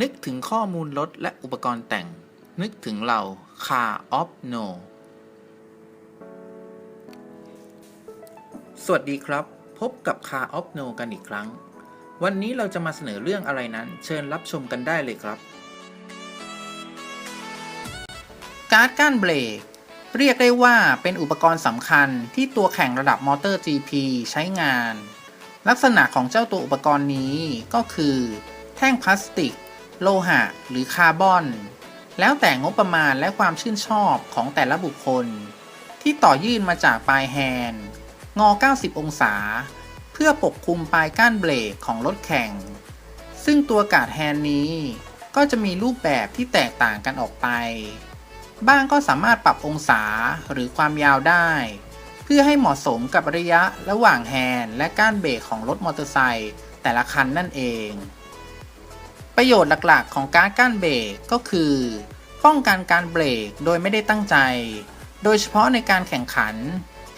นึกถึงข้อมูลรถและอุปกรณ์แต่ง นึกถึงเรา Car of No สวัสดีครับ พบกับ Car of No กันอีกครั้ง วันนี้เราจะมาเสนอเรื่องอะไรนั้น เชิญรับชมกันได้เลยครับ การ์ดก้านเบรก เรียกได้ว่าเป็นอุปกรณ์สำคัญที่ตัวแข่งระดับมอเตอร์ GP ใช้งาน ลักษณะของเจ้าตัวอุปกรณ์นี้ก็คือ แท่งพลาสติก โลหะ หรือคาร์บอน แล้วแต่งบประมาณและความชื่นชอบของแต่ละบุคคล ที่ต่อยื่นมาจากปลายแฮนด์งอ 90 องศา เพื่อปกคลุมปลายก้านเบรกของรถแข่ง ซึ่งตัวกาดแฮนด์นี้ ก็จะมีรูปแบบที่แตกต่างกันออกไป บ้างก็สามารถปรับองศาหรือความยาวได้ เพื่อให้เหมาะสมกับระยะระหว่างแฮนด์และก้านเบรกของรถมอเตอร์ไซค์แต่ละคันนั่นเอง ประโยชน์หลักๆ ของการก้านเบรกก็คือ ป้องกันการเบรกโดยไม่ได้ตั้งใจ โดยเฉพาะในการแข่งขัน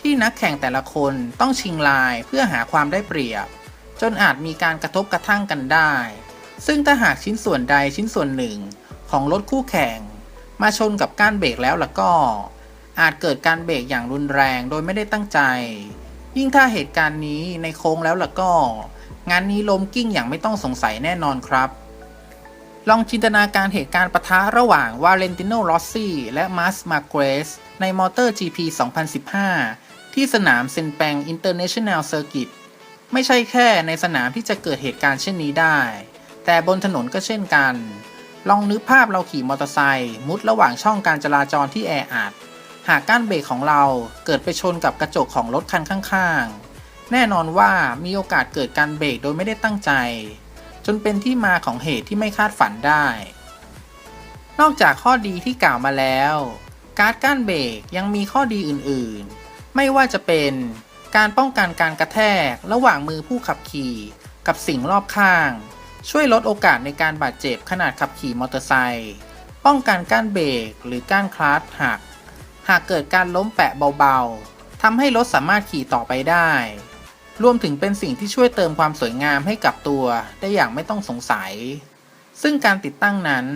ที่นักแข่งแต่ละคนต้องชิงลายเพื่อหาความได้เปรียบ จนอาจมีการกระทบกระทั่งกันได้ ซึ่งถ้าหากชิ้นส่วนใดชิ้นส่วนหนึ่งของรถคู่แข่ง มาชนกับก้านเบรกแล้วล่ะก็ อาจเกิดการเบรกอย่างรุนแรงโดยไม่ได้ตั้งใจ ยิ่งถ้าเหตุการณ์นี้ในโค้งแล้วล่ะก็ งานนี้ล้มกิ้งอย่างไม่ต้องสงสัยแน่นอนครับ ลองจินตนาการเหตุการณ์ปะทะระหว่างวาเลนติโนโรสซี่และมาร์สมาเกรสในมอเตอร์ GP 2015 ที่สนามเซนแปงอินเตอร์เนชั่นแนลเซอร์กิตไม่ใช่แค่ในสนามที่จะเกิดเหตุการณ์เช่นนี้ได้ แต่บนถนนก็เช่นกัน ลองนึกภาพเราขี่มอเตอร์ไซค์มุดระหว่างช่องการจราจรที่แออัด หากก้านเบรกของเราเกิดไปชนกับกระจกของรถคันข้างๆ แน่นอนว่ามีโอกาสเกิดการเบรกโดยไม่ได้ตั้งใจ จนเป็นที่มาของเหตุที่ไม่คาดฝันได้ นอกจากข้อดีที่กล่าวมาแล้ว การ์ดก้านเบรกยังมีข้อดีอื่นๆ ไม่ว่าจะเป็นการป้องกันการกระแทกระหว่างมือผู้ขับขี่กับสิ่งรอบข้าง ช่วยลดโอกาสในการบาดเจ็บขนาดขับขี่มอเตอร์ไซค์ป้องกันก้านเบรกหรือก้านคลัตช์หัก หากเกิดการล้มแปะเบาๆทำให้รถสามารถขี่ต่อไปได้ รวมถึงเป็นสิ่งที่ช่วยเติมความสวยงามให้กับตัวได้อย่างไม่ต้องสงสัย ซึ่งการติดตั้งนั้น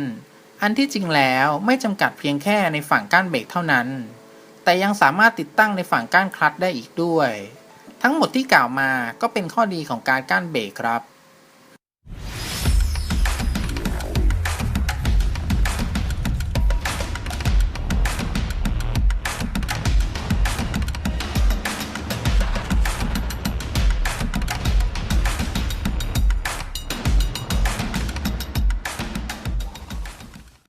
อันที่จริงแล้วไม่จำกัดเพียงแค่ในฝั่งก้านเบรกเท่านั้น แต่ยังสามารถติดตั้งในฝั่งก้านคลัตช์ได้อีกด้วย ทั้งหมดที่กล่าวมาก็เป็นข้อดีของการก้านเบรกครับ